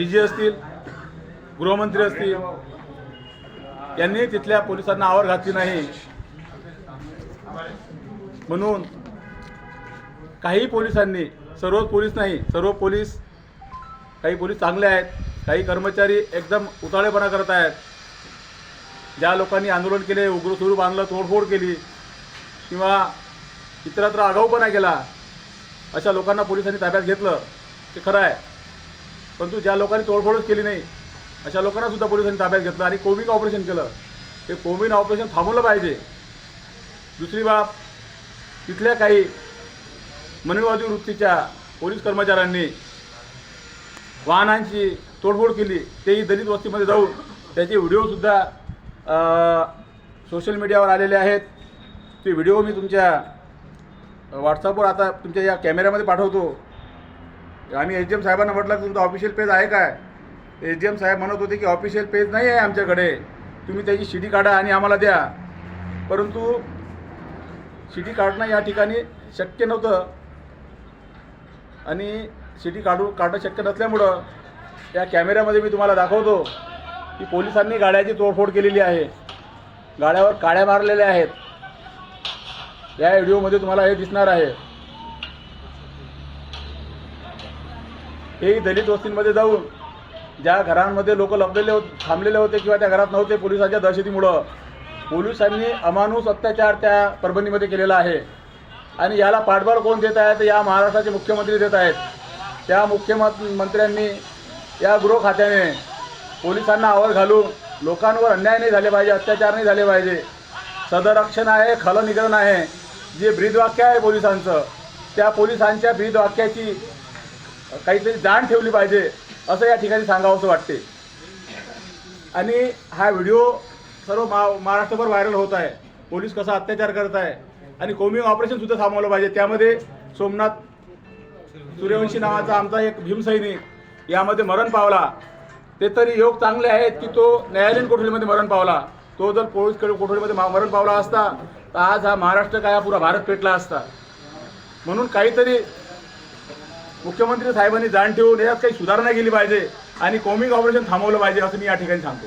D G असतील गृहमंत्री असतील यांनी तिथल्या पोलिसांना आवर घातली नाही. म्हणून काही पोलिसांनी सर्वच पोलीस नाही सर्व पोलीस काही पोलीस चांगले आहेत काही कर्मचारी एकदम उताळेपणा करत आहेत. ज्या लोकांनी आंदोलन केले उग्र स्वरूप आणलं तोडफोड केली किंवा इतरत्र आगाऊपणा केला अशा लोकांना पोलिसांनी ताब्यात घेतलं ते खरं आहे. परंतु ज्या लोकांनी तोडफोडच केली नाही अशा लोकांना सुद्धा पोलिसांनी ताब्यात घेतलं आणि कोविन ऑपरेशन केलं. ते कोविन ऑपरेशन थांबवलं पाहिजे. दुसरी बाब तिथल्या काही मनुवादी वृत्तीच्या पोलीस कर्मचाऱ्यांनी वाहनांची तोडफोड केली तेही दलित वस्तीमध्ये जाऊन त्याचे व्हिडिओसुद्धा सोशल मीडियावर आलेले आहेत. ते व्हिडिओ मी तुमच्या व्हॉट्सअपवर आता तुमच्या या कॅमेऱ्यामध्ये पाठवतो. आम्ही एच डी एम साहेबांना म्हटलं की तुमचं ऑफिशियल पेज आहे काय? एच डी एम साहेब म्हणत होते की ऑफिशियल पेज नाही आहे आमच्याकडे. तुम्ही त्याची शिडी काढा आणि आम्हाला द्या. परंतु शिडी काढणं या ठिकाणी शक्य नव्हतं. आणि सिटी काढू काढणं शक्य नसल्यामुळं या कॅमेऱ्यामध्ये मी तुम्हाला दाखवतो की पोलिसांनी गाड्याची तोडफोड केलेली आहे. गाड्यावर काड्या मारलेल्या आहेत. या व्हिडिओमध्ये तुम्हाला हे दिसणार आहे. हेही दलित वस्तींमध्ये जाऊन ज्या घरांमध्ये लोक लपलेले होते थांबलेले होते किंवा त्या घरात नव्हते पोलिसांच्या दहशतीमुळं पोलिसांनी अमानुष अत्याचार त्या परभणीमध्ये केलेला आहे. आणि याला पाठबळ कोण देत आहे? तर या महाराष्ट्राचे मुख्यमंत्री देत आहेत. त्या मुख्यमंत्र्यांनी या गृह खात्याने पोलिसांना आवर घालून लोकांवर अन्याय नाही झाले पाहिजे अत्याचार नाही झाले पाहिजे. सदरक्षण आहे खलनिग्रहण आहे. जे ब्रीदवाक्य आहे पोलिसांचं त्या पोलिसांच्या ब्रीदवाक्याची काहीतरी जाण ठेवली पाहिजे असं या ठिकाणी सांगावंसं वाटते. आणि हा व्हिडिओ सर्व मा महाराष्ट्रभर व्हायरल होत आहे. पोलीस कसा अत्याचार करत आहे? आणि कोमिंग ऑपरेशनसुद्धा थांबवलं पाहिजे. त्यामध्ये सोमनाथ सूर्यवंशी नावाचा आमचा एक भीमसैनिक यामध्ये मरण पावला. ते तरी योग चांगले आहेत की तो न्यायालयीन कोठडीमध्ये मरण पावला? तो जर पोलीस कोठडीमध्ये मरण पावला असता तर आज हा महाराष्ट्र काय हा पुरा भारत पेटला असता. म्हणून काहीतरी मुख्यमंत्री साहेबांनी जाण ठेवून यात काही सुधारणा केली पाहिजे आणि कोमिंग ऑपरेशन थांबवलं पाहिजे असं मी या ठिकाणी सांगतो.